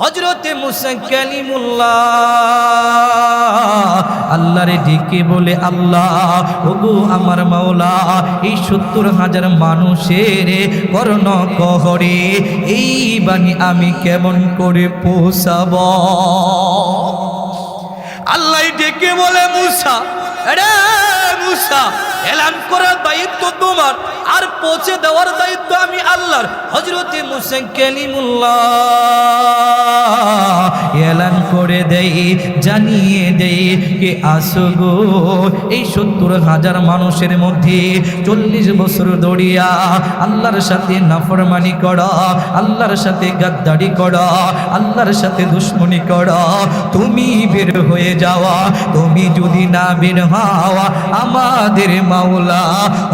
হজরতে মুসা কালিমুল্লাহ, আল্লাহরে ডেকে বলে, আল্লাহ, ওগো আমার মাওলা, এই সত্তর হাজার মানুষের কর্ণ কহরে, এই বাণী আমি কেমন করে পোষাব আল্লাহ ডেকে বলে, মুসা রে মুসা এলান করার দায়িত্ব তোমার, আর পৌঁছে দেওয়ার দায়িত্ব আমি আল্লাহর। হজরতে মুসা কালিমুল্লাহ, এলান করে দেই, জানিয়ে দেই কে আসো গো? এই সত্তর হাজার মানুষের মধ্যে চল্লিশ বছর দড়িয়া, আল্লাহর সাথে নাফরমানি করা, আল্লাহর সাথে গাদ্দারি করা, আল্লাহর সাথে দুশ্মনী করা। তুমি বের হয়ে যাওয়া, তুমি যদি না বের হওয়া, আমাদের মাওলা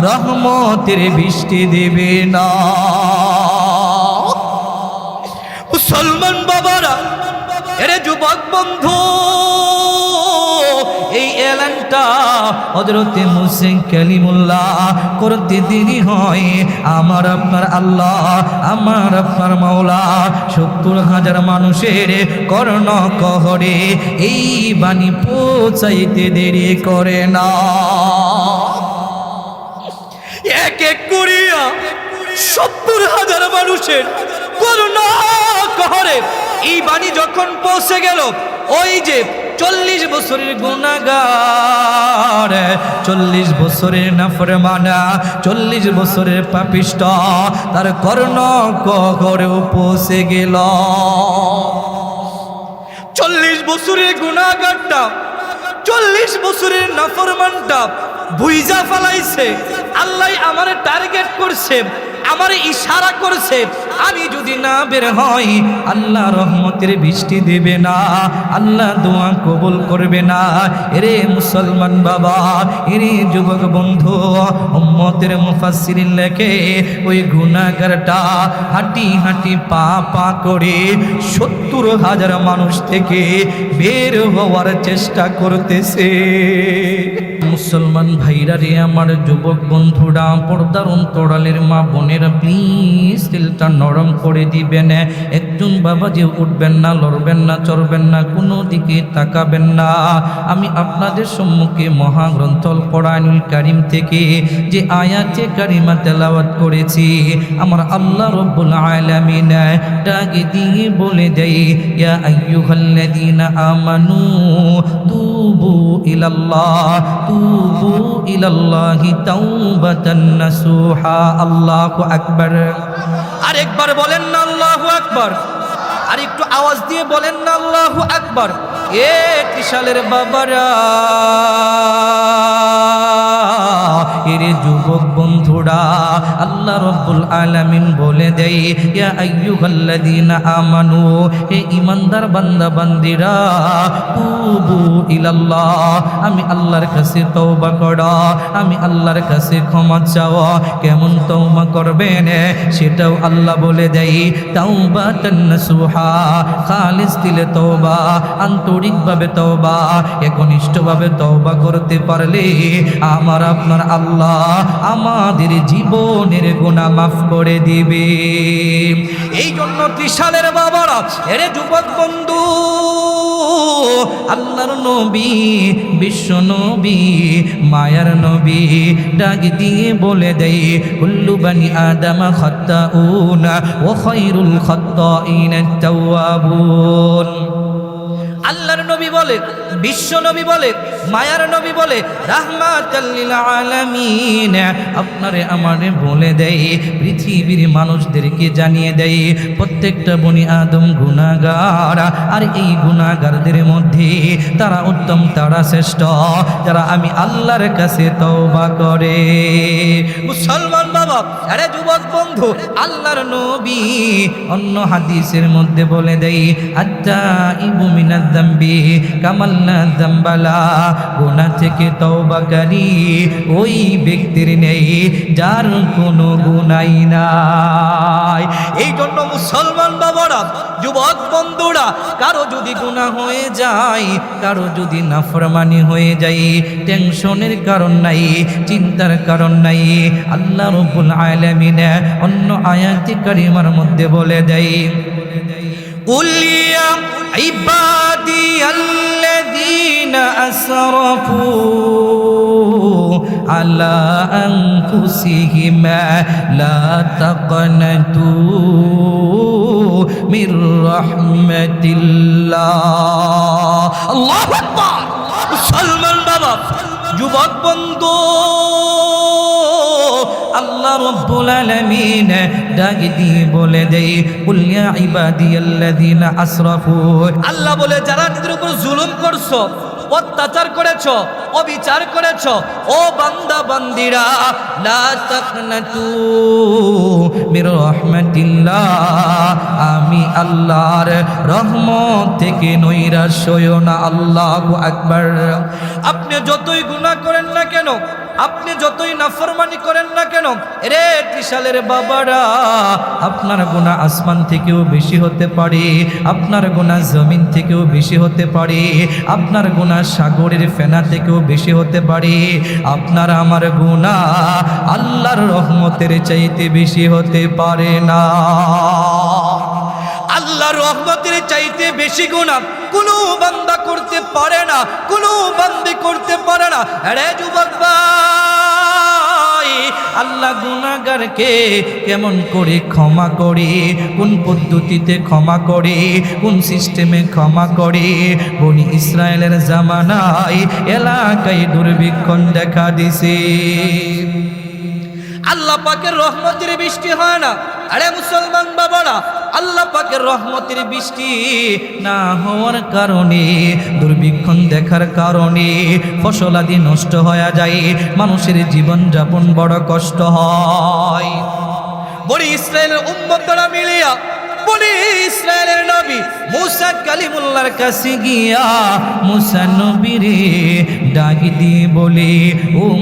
রহমতের বৃষ্টি দেবে না। মুসলমান বাবারা, এরে যুবক বন্ধু, এই এলানটা হজরতে মুসিন কালিমুল্লাহ করতে দেরি হয়। আমার, আপনার আল্লাহ, আমার, আপনার মাওলা সত্তর হাজার মানুষের কর্ণ কহরে এই বাণী পৌঁছাইতে দেরি করে না। এক এক করিয়া সত্তর হাজার মানুষের করুণা এই বাণী যখন পৌঁছে গেল, ওই যে চল্লিশ বছরের গুণাগার, চল্লিশ বছরের নাফরমানা, চল্লিশ বছরের পাপিষ্ট তার কর্ণ কহরেও পৌঁছে গেল। চল্লিশ বছরের গুণাগারটা, চল্লিশ বছরের নাফরমানটা বুইজা ফালাইছে। আল্লাহ আমার টার্গেট করছে, আমার ইশারা করছে, আমি যদি না বের হই, আল্লাহ রহমতের বৃষ্টি দেবে না, আল্লাহ দোয়া কবুল করবে না। এরে মুসলমান বাবা, এরে যুবক বন্ধু, উম্মতের মুফাসসির লেখে ওই গুনাহগারটা হাঁটি হাঁটি পা পা করে সত্তর হাজার মানুষ থেকে বের হওয়ার চেষ্টা করতেছে। মুসলমান ভাইরা রে, আমার যুবক বন্ধুরা, পর্দার অন্তরালের মা বোনেরা প্লিজ তেলটা নরম করে দিবেন। একজন বাবা যে উঠবেন না, লড়বেন না, চড়বেন না, কোনো দিকে তাকাবেন না। আমি আপনাদের সম্মুখে মহাগ্রন্থল কোরআনুল কারিম থেকে যে আয়াতে কারিমা তেলাওয়াত করেছি, আমার আল্লাহ রব্বুল আলামিন ডাক দিয়ে বলে দেয়, ইয়া আইয়ুহাল্লাযীনা আমানু তুবু ইলাল্লাহ, তুবু ইলাল্লাহি তাওবাতান নাসুহা। আল্লাহু আকবার। আরেকবার বলেন না আল্লাহু আকবার। আর একটু আওয়াজ দিয়ে বলেন না আল্লাহু আকবার। এ ত্রিশালের বাবারা। এরে যুবক বন্ধুরা, আল্লাহ রব্বুল আলামিন বলে দেয়, ইয়া আমানু, হে ঈমানদার বান্দা বান্দিরা তুবু ইলাল্লাহ, আমি আল্লাহর কাছে তওবা করো, আমি আল্লাহর কাছে ক্ষমা চাও কেমন তওবা করবেন? সেটাও আল্লাহ বলে দেয়, তাওবাতান নাসুহা, খালিস দিলে তওবা, আন্তরিকভাবে তওবা, একনিষ্ঠভাবে তওবা করতে পারলে আমার আপনার আল্লাহ আমাদের জীবনের গুনাহ মাফ করে দিবে। এই জন্য ত্রিশালের বাবারা, এরে যুবক বন্ধু, আল্লাহর নবী, বিশ্ব নবী, মায়ার নবী, ডাক দিয়ে বলে দেয় কুল্লু বানি আদামা খাত্তাউনা ও খৈরুল খাত্তাইনা তাওয়াবুন আল্লাহর নবী বলে বিশ্ব নবী বলে, মায়ার নবী বলে রাহমাতাল্লিল আপনারে আমারে বলে দেয় পৃথিবীর মানুষদেরকে জানিয়ে দেয় প্রত্যেকটা বনি আদম গুনাহগার, আর এই গুনাহগারদের মধ্যে তারা উত্তম, তারা শ্রেষ্ঠ, যারা আমি আল্লাহর কাছে তওবা করে। মুসলমান বাবা, আরে যুবক বন্ধু, আল্লাহর নবী অন্য হাদিসের মধ্যে বলে দেয় আচ্ছা ইবু মিনাদ দাম্বি কামাল্লা জাম্বালা গোনা থেকে তওবাকারী ওই ব্যক্তির নেই, যার কোনো গুণাই নাই। এই জন্য মুসলমান বাবারা, যুবক বন্ধুরা, কারও যদি গুণা হয়ে যায়, কারও যদি নাফরমানি হয়ে যায়, টেনশনের কারণ নাই, চিন্তার কারণ নাই। আল্লাহ রবুল আলমিন অন্য আয়াতি কারিমার মধ্যে বলে দেয় উলিয়া عبادي الذين أسرفوا على أنفسهم لا تقنطوا من رحمة الله الله أكبر মুসলমান বাবা যুবক বন্ধু আল্লাহ রব্বুল আলামিন ডাক দিয়ে বলে দেই কুল ইয়া ইবাদিয়াল্লাযিনা আসরাফু। আল্লাহ বলে যারা নিজের উপর জুলুম করছ অত্যাচার করেছ অবিচার করেছ ও বান্দা বান্দিরা লা তাকনাতু মির রাহমাতিল্লাহ। আমি আল্লাহর রহমত থেকে হইও না আল্লাহু আকবার। আপনি যতই গুনাহ করেন না কেন আপনি যতই নাফরমানি করেন না কেন রে ত্রিশালের বাবারা, আপনার গুণা আসমান থেকেও বেশি হতে পারে, আপনার গুণা জমিন থেকেও বেশি হতে পারে, আপনার গুণা সাগরের ফেনা থেকেও বেশি হতে পারে, আপনার আমার গুণা আল্লাহর রহমতের চাইতে বেশি হতে পারে না। আল্লাহর রহমতের চাইতে বেশি গুণা কোনো বান্দা করতে পারে না, কোনো বান্দি করতে পারে না। আরে যুবক আল্লাহ গুণাগারকে কেমন করে ক্ষমা করে, কোন পদ্ধতিতে ক্ষমা করে, কোন সিস্টেমে ক্ষমা করে? বনি ইসরায়েলের জামানায় এলাকায় দুর্ভিক্ষণ দেখা দিছে। আল্লাহ পাকের রহমতের বৃষ্টি হয় না। আরে মুসলমান বাবারা আল্লাহ পাকের রহমতের বৃষ্টি না হওয়ার কারণে, দুর্ভিক্ষণ দেখার কারণে ফসলাদি নষ্ট হয়ে যায়, মানুষের জীবন যাপন বড় কষ্ট হয়। বড়ি ইসরায়েলের উম্মতরা মিলিয়া কাছে বলে, ও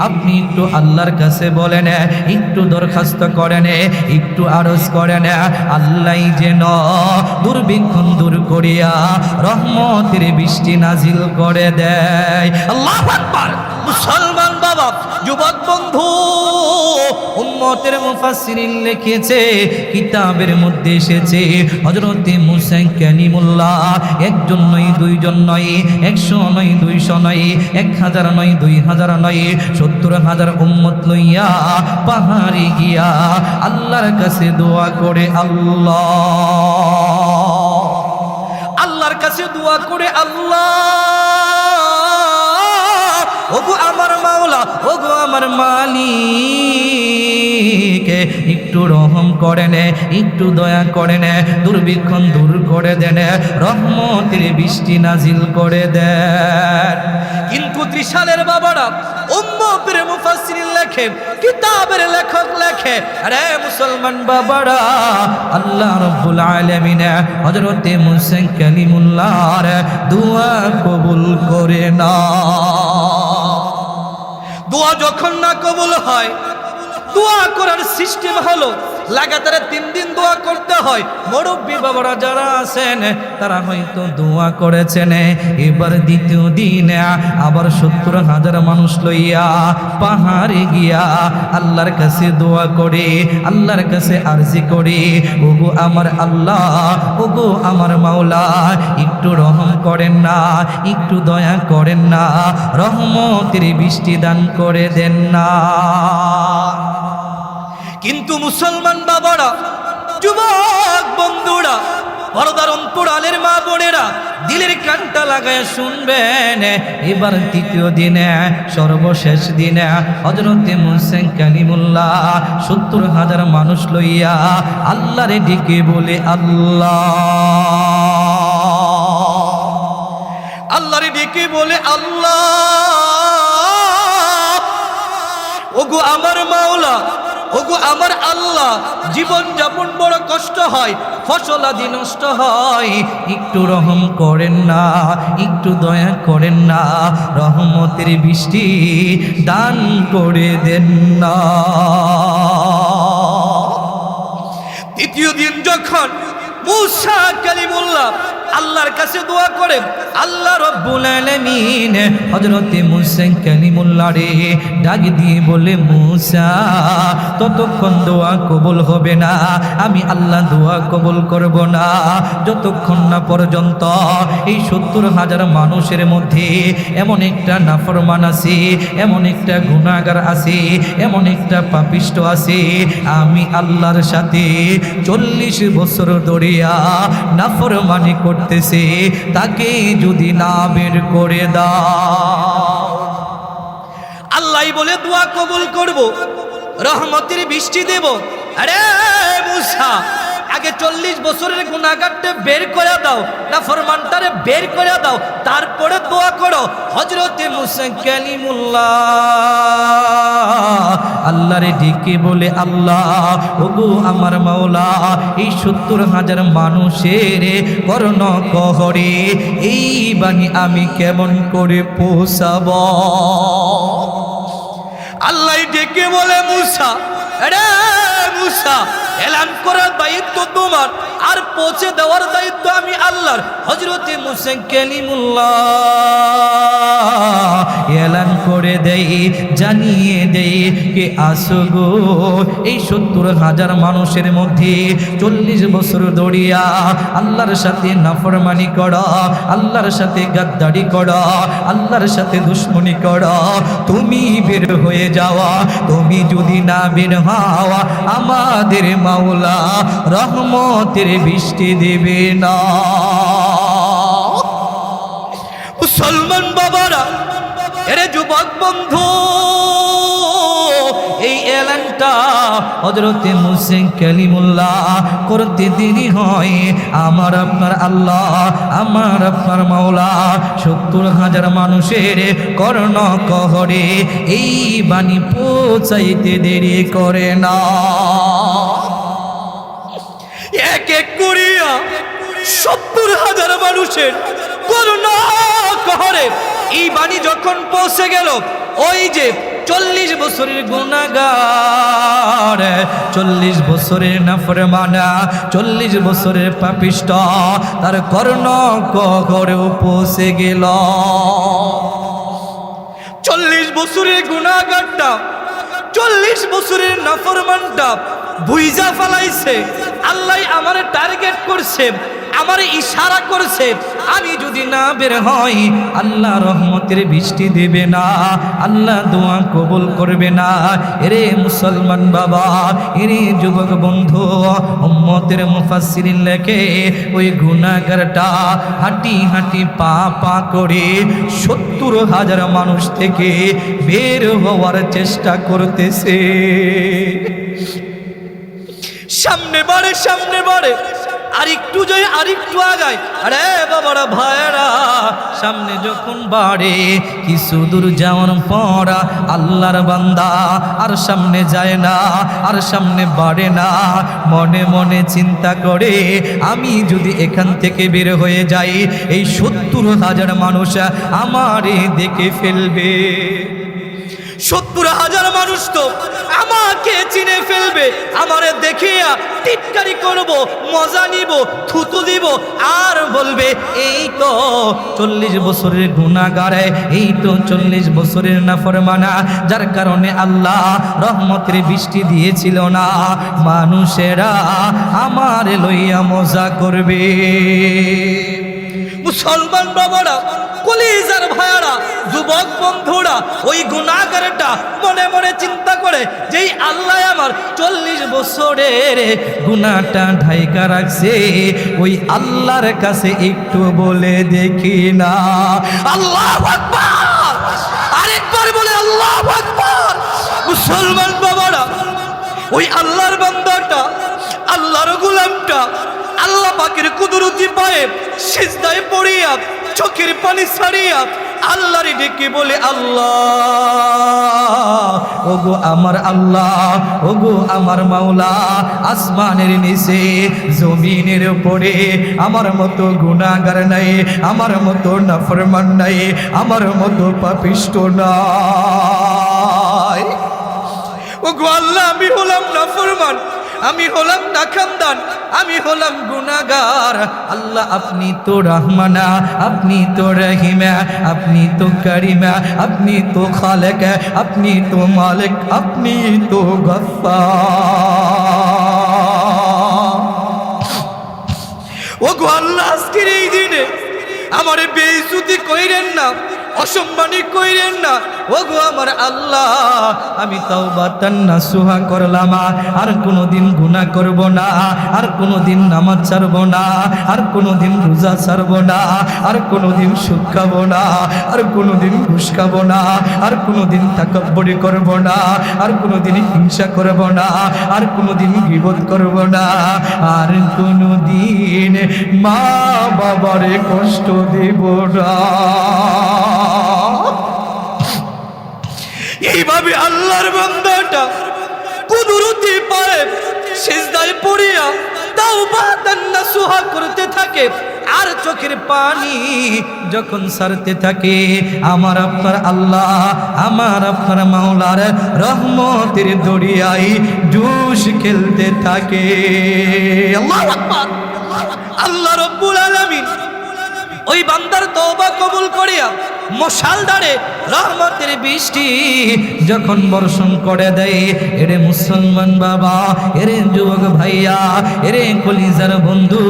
আপনি একটু আল্লাহর কাছে বলেন, একটু দরখাস্ত করেন, একটু আরজ করেন, আল্লাহ যেন দুর্ভিক্ষণ দূর করিয়া রহমতের বৃষ্টি নাজিল করে দেয়। আল্লাহ আকবার। মুসলমান বাবা, যুবক বন্ধু, উম্মতের মুফাসসিরিন লিখেছে, কিতাবের মধ্যে এসেছে, হযরতে মুসা কালিমুল্লাহ, একজন নয়, দুইজন নয়, একশো নয়, দুইশো নয়, এক হাজার নয়, দুই হাজার নয়, সত্তর হাজার উম্মত লইয়া পাহাড়ে গিয়া আল্লাহর কাছে দোয়া করে আল্লাহ। আল্লাহর কাছে দোয়া করে আল্লাহ। ওগো আমার মাওলা, ওগো আমার মালিক। একটু রহম করে নে, একটু দয়া করে নে, দুর্ভিক্ষণ দূর করে দেন রহমতের বৃষ্টি নাজিল করে দেন কিন্তু ত্রিশালের বাবারা উম্মতের মুফাসসিরিন লেখে, কিতাবের লেখক লেখে, আরে মুসলমান বাবারা, আল্লাহ রাব্বুল আলামিন হযরতে মুসা কালিমুল্লাহর দোয়া কবুল করে না দোয়া যখন না কবল হয় দোয়া করার সিস্টেম হলো, লাগাতারে তিন দিন দোয়া করতে হয়। মুরব্বী বাবারা যারা আছেন, তারা হয়তো দোয়া করেছেন, এবার দ্বিতীয় দিন, আবার সত্তর হাজার মানুষ লইয়া পাহাড়ে গিয়া আল্লাহর কাছে দোয়া করে, আল্লাহর কাছে আরজি করে, ওগো আমার আল্লাহ, ওগো আমার মাওলা, একটু রহম করেন না, একটু দয়া করেন না, রহমতের বৃষ্টি দান করে দেন না। কিন্তু মুসলমান বাবারা, যুবক বন্ধুরা, পরদার অন্তরালের মা বোনেরা, দিলের কানটা লাগায় শুনবেন। এবার তৃতীয় দিনে, সর্বশেষ দিনে হজরতে মুসেন কালিমুল্লাহ সত্তর হাজার মানুষ লইয়া আল্লাহরে ডেকে বলে, আল্লাহ। আল্লাহরে ডেকে বলে, আল্লাহ। ওগো আমার মাওলা ওগো আমার আল্লাহ, জীবন যাপন বড় কষ্ট হয়, ফসল আদি নষ্ট হয়। একটু রহম করেন না, একটু দয়া করেন না, রহমতের বৃষ্টি দান করে দেন না। তৃতীয় দিন যখন মুসা কালিমুল্লাহ আল্লাহর কাছে দোয়া করে আল্লাহ রব্বুল আলামিন। হযরতে মুসা কালিমুল্লাহ রে ডাক দিয়ে বলে, মুসা, ততক্ষণ দোয়া কবুল হবে না। আমি আল্লাহ দোয়া কবুল করব না। যতক্ষণ না পর্যন্ত এই সত্তর হাজার মানুষের মধ্যে এমন একটা নাফরমান আছে, এমন একটা গুণাগার আছে, এমন একটা পাপিষ্ট আছে, আমি আল্লাহর সাথে চল্লিশ বছর দরিয়া নাফরমানি করতেছে তাকে যদি না বের করে দাও। আল্লাহ বলে, দোয়া কবুল করব, রহমতের বৃষ্টি দেব। আরে মুসা আগে চল্লিশ বছরের গুণাগারটা বের করে দাও না ফরমানটারে বের করে দাও, তারপরে দোয়া করো। হজরতে আল্লাহরে ডেকে বলে, আল্লাহ, ওগো আমার মাওলা, এই সত্তর হাজার মানুষের করণ কহরে এই বাণী আমি কেমন করে পোষাব আল্লাহ ডেকে বলে, মুসা রে মুসা এলান করার দায়িত্ব তোমার। আর পৌঁছে দেওয়ার দায়িত্ব আমি আল্লাহর। হজরতে মুসা কালিমুল্লাহ এলান করে দেই, জানিয়ে দেই কে আসো গো। এই সত্তর হাজার মানুষের মধ্যে চল্লিশ বছর দড়িয়া আল্লাহর সাথে নাফরমানি করা, আল্লাহর সাথে গাদ্দারি করা, আল্লাহর সাথে দুশ্মনী করা। তুমি বের হয়ে যাওয়া, তুমি যদি না বের হওয়া, আমাদের মাওলা, রহমতের বৃষ্টি দেবে না। মুসলমান বাবারা, এরে যুবক বন্ধু, এই এলানটা হজরতে মুসিন কালিমুল্লাহ করতে দেরি হয়। আমার, আপনার আল্লাহ, আমার, আপনার মাওলা, সত্তর হাজার মানুষের কর্ণ কহরে এই বাণী পৌঁছাইতে দেরি করে না। এক এক করিয়া সত্তর হাজার মানুষের কহরে। এই বাণী যখন পৌঁছে গেল, ওই যে চল্লিশ বছরের গুণাগার, চল্লিশ বছরের নাফরমানা, চল্লিশ বছরের পাপিষ্ট তার কর্ণ কহরেও পৌঁছে গেল। চল্লিশ বছরের গুণাগারটা, চল্লিশ বছরের নাফরমানটা বুইজা ফালাইছে। আল্লাহ আমার টার্গেট করছে, আমার ইশারা করছে। আমি যদি না বের হই, আল্লাহ রহমতের বৃষ্টি দেবে না, আল্লাহ দোয়া কবুল করবে না। এরে মুসলমান বাবা, এরে যুবক বন্ধু, উম্মতের মুফাসসিরিন লেখে ওই গুনাহগারটা হাঁটি হাঁটি পা পা করে সত্তর হাজার মানুষ থেকে বের হওয়ার চেষ্টা করতেছে। সামনে বাড়ে সামনে বাড়ে। আরেকটু যাই আরেকটু আগায়। আরে বাবারা ভাইরা সামনে যখন বাড়ে, কিছু দূর যাওয়ার পর আল্লাহর বান্দা আর সামনে যায় না, আর সামনে বাড়ে না। মনে মনে চিন্তা করে, আমি যদি এখান থেকে বের হয়ে যাই, এই সত্তর হাজার মানুষ আমারে দেখে ফেলবে। সত্তর হাজার মানুষ তো আমাকে চিনে ফেলবে। আমারে দেখিয়া টিটকারি করব, মজা নিব, থুতু দিব, আর বলবে, এই তো চল্লিশ বছরের গুণাগারে, এই তো চল্লিশ বছরের নাফরমানা, যার কারণে আল্লাহ রহমতের বৃষ্টি দিয়েছিল না। মানুষেরা আমার লইয়া মজা করবে। মুসলমান বাবারা কলিজার ভাইয়ারা যুবক বন্ধুরা, ওই গুণাগারটা মনে মনে চিন্তা করে যেই আল্লাহ আমার চল্লিশ বছরের গুণাটা ঢাইকা রাখছে। ওই আল্লাহর কাছে একটু বলে দেখি না। আল্লাহ আরেকবার বলে আল্লাহ মুসলমান বাবারা, ওই আল্লাহর বান্দাটা, আল্লাহর গুলামটা, আল্লাহ পাকের কুদরতি পায়ে সিজদায় পড়িয়া চোখের পানি ছাড়িয়া আল্লাহর ডেকে বলে, আল্লাহ, ওগো আমার আল্লাহ, ওগো আমার মাওলা, আসমানের নিচে, জমিনের উপরে আমার মতো গুণাগার নাই, আমার মতো নাফরমান নাই, আমার মতো পাপিষ্ট নাই। ও গো আল্লাহ, আমি হলাম না ফরমান আমি হলাম নাখানদান আমি হলাম গুনাগার। আল্লাহ, আপনি তো রহমানা, আপনি তো রহিমা, আপনি তো করিমা, আপনি তো খালেক, আপনি তো মালিক, আপনি তো গফফার। ও গো আল্লাহ, আজকের এই দিনে আমারে বেইজ্জতি কইরেন না। অসম্মানি কইরেন না ও গো আমার আল্লাহ, আমি তাওবা তান্না সুহা করলাম, আর কোনোদিন গুনাহ করব না, আর কোনোদিন নামাজ ছাড়ব না, আর কোনোদিন রোজা ছাড়ব না, আর কোনোদিন সুখ খাব না, আর কোনোদিন ঘুষ খাব না, আর কোনোদিন তাকাব্বরি করব না, আর কোনোদিন হিংসা করব না, আর কোনোদিন গিবত করব না, আর কোনোদিন মা বাবারে কষ্ট দেব না। এইভাবে আল্লাহর বান্দাটা কুদরতি পারে, সিজদায় পড়িয়া তাও বাতান্না সুহা করতে থাকে, আর চোখের পানি যখন সারতে থাকে, আমার আপনার আল্লাহ, আমার আপনার মাওলার রহমতের দরিয়াই জুস খেলতে থাকে। আল্লাহ আল্লাহ রব্বুল আলামিন ওই বান্দার তওবা কবুল করিয়া মশাল দাঁড়ে রহমতের বৃষ্টি যখন বর্ষণ করে দেয়, এরে মুসলমান বাবা, এরে যুবক ভাইয়া, এরে কলিজার বন্ধু,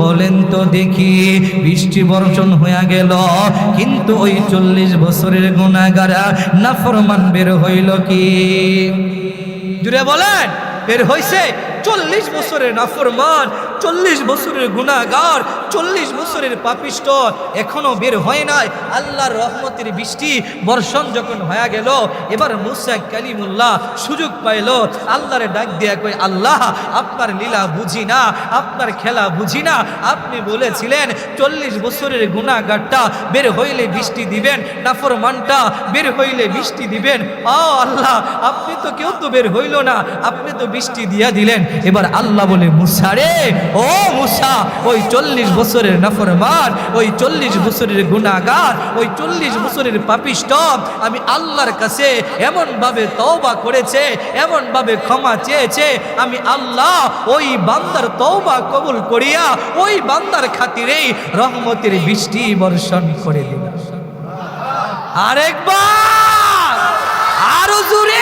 বলেন তো দেখি, বৃষ্টি বর্ষণ হয়ে গেল, কিন্তু ওই চল্লিশ বছরের গুণাগারা নাফরমান বের হইল কি? জুড়ে বলেন, বের হইছে চল্লিশ বছরের নাফরমান, চল্লিশ বছরের গুণাগার চল্লিশ বছরের পাপিষ্ট এখনও বের হয় নাই। আল্লাহর রহমতের বৃষ্টি বর্ষণ যখন হয়ে গেল, এবার মুসা কালিমুল্লাহ সুযোগ পাইল। আল্লাহরে ডাক দিয়া কই আল্লাহ, আপনার লীলা বুঝি না, আপনার খেলা বুঝি না। আপনি বলেছিলেন, চল্লিশ বছরের গুণাগারটা বের হইলে বৃষ্টি দিবেন, নাফরমানটা বের হইলে বৃষ্টি দিবেন। ও আল্লাহ, আপনি তো কেউ তো বের হইল না, আপনি তো বৃষ্টি দিয়া দিলেন। এবার আল্লাহ বলে, মুসা রে, ও মুসা, ওই চল্লিশ বছরের নাফরমান, ওই চল্লিশ বছরের গুণাগার, ওই চল্লিশ বছরের পাপিষ্ট আমি আল্লাহর কাছে এমনভাবে তওবা করেছে, এমনভাবে ক্ষমা চেয়েছে, আমি আল্লাহ ওই বান্দার তওবা কবুল করিয়া ওই বান্দার খাতিরেই রহমতের বৃষ্টি বর্ষণ করে দিলাম। আরেকবার! আরও জুড়ে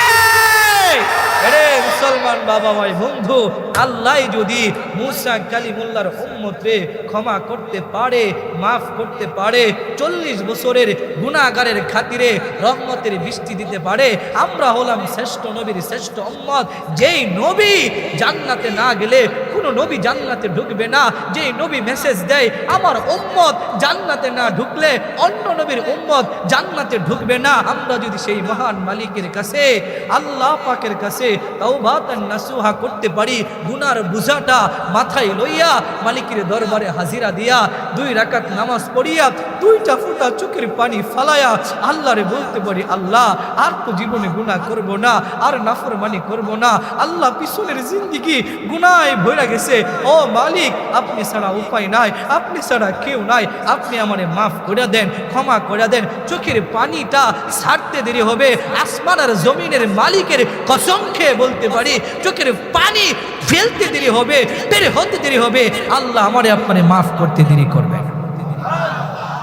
বাবা ভাই বন্ধু, আল্লাহ যদি মুসা কালিমুল্লার উম্মতরে ক্ষমা করতে পারে, মাফ করতে পারে, চল্লিশ বছরের গুণাগারের খাতিরে রহমতের বৃষ্টি দিতে পারে, আমরা হলাম শ্রেষ্ঠ নবীর শ্রেষ্ঠ উম্মত। যেই নবী জান্নাতে না গেলে কোনো নবী জান্নাতে ঢুকবে না। যেই নবী মেসেজ দেয়, আমার উম্মত জান্নাতে না ঢুকলে অন্য নবীর উম্মত জান্নাতে ঢুকবে না। আমরা যদি সেই মহান মালিকের কাছে, আল্লাহ পাকের কাছে তাওবাতান নাসুহা করতে পারি, গুনার বুঝাটা মাথায় লইয়া মালিকের দরবারে হাজিরা দিয়া দুই রাকাত নামাজ পড়িয়া দুইটা ফুটা চোখের পানি ফালায়া আল্লাহরে বলতে পারি, আল্লাহ, আর তো জীবনে গুনাহ করব না, আর নাফরমানি করব না। আল্লাহ পিছনের জিন্দিগি গুনায় ভরে গেছে, ও মালিক, আপনি ছাড়া উপায় নাই, আপনি ছাড়া কেউ নাই, আপনি আমারে মাফ করে দেন, ক্ষমা করে দেন, চোখের পানিটা ছাড়তে দেরি হবে, আসমান আর জমিনের মালিকের কসম খেয়ে বলতে পারি, চোখের পানি ফেলতে দেরি হবে, বের হতে দেরি হবে, আল্লাহ আমারে আপনারে মাফ করতে দেরি করবেন